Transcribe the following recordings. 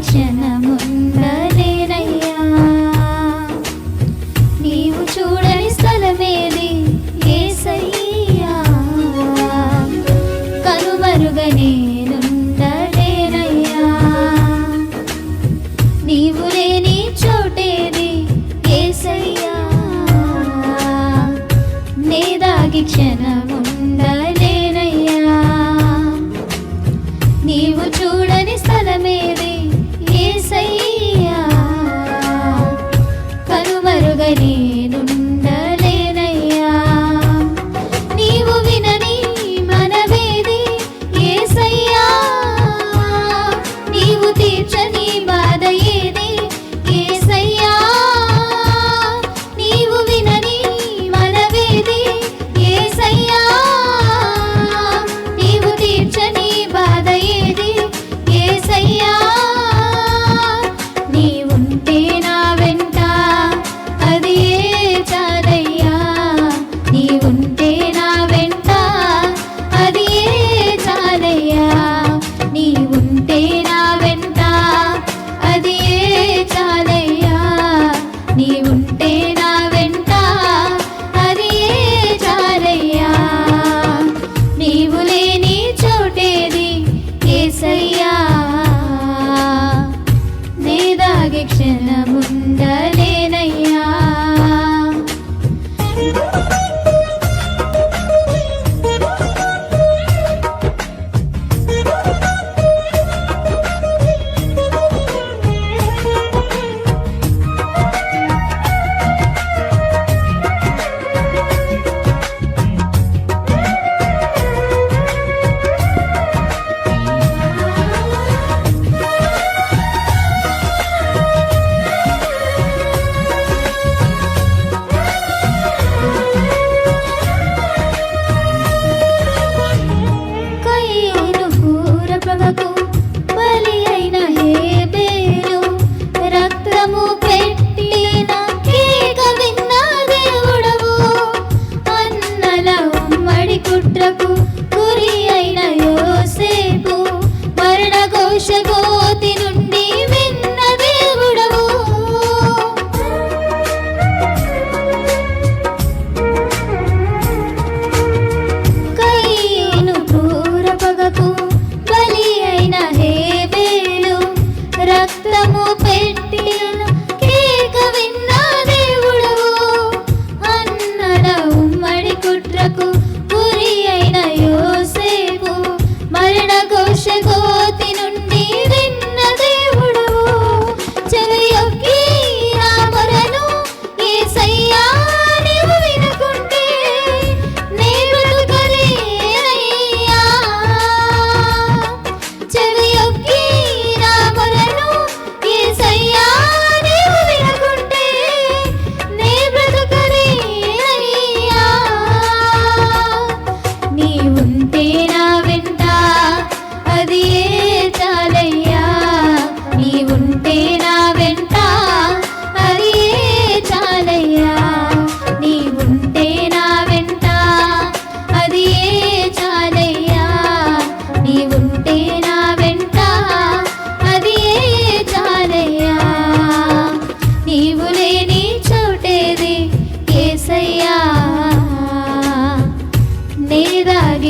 ಕ್ಷಣ కనుగొనని స్థలమేది? ఏసయ్యా కనుమరుగని నుండలేనయ్యా నీవు వినని మనవేది? ఏసయ్యా నీవు దర్శనముంద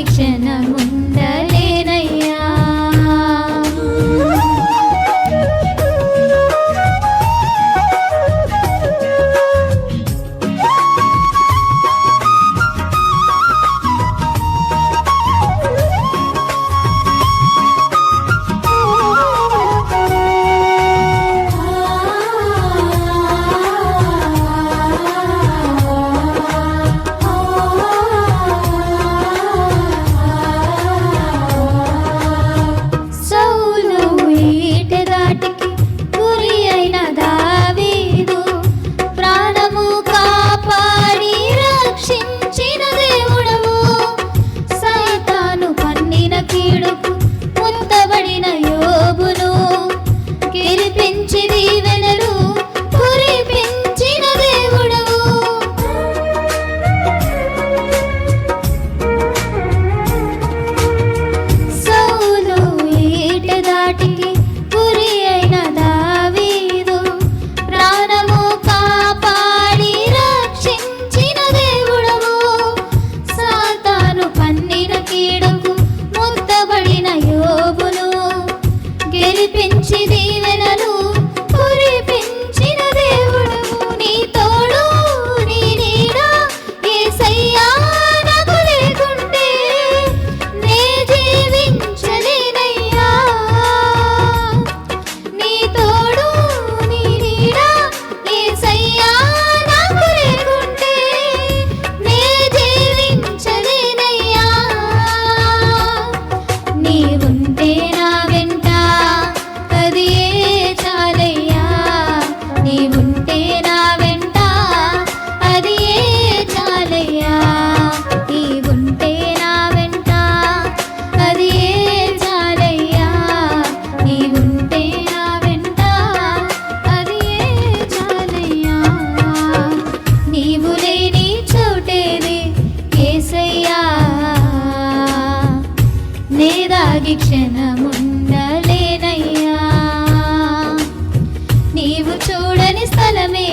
nation and moon. చోటేది ఏసయ్యా నేదాగి క్షణముండలేనయ్యా. నీవు చూడని స్థలమే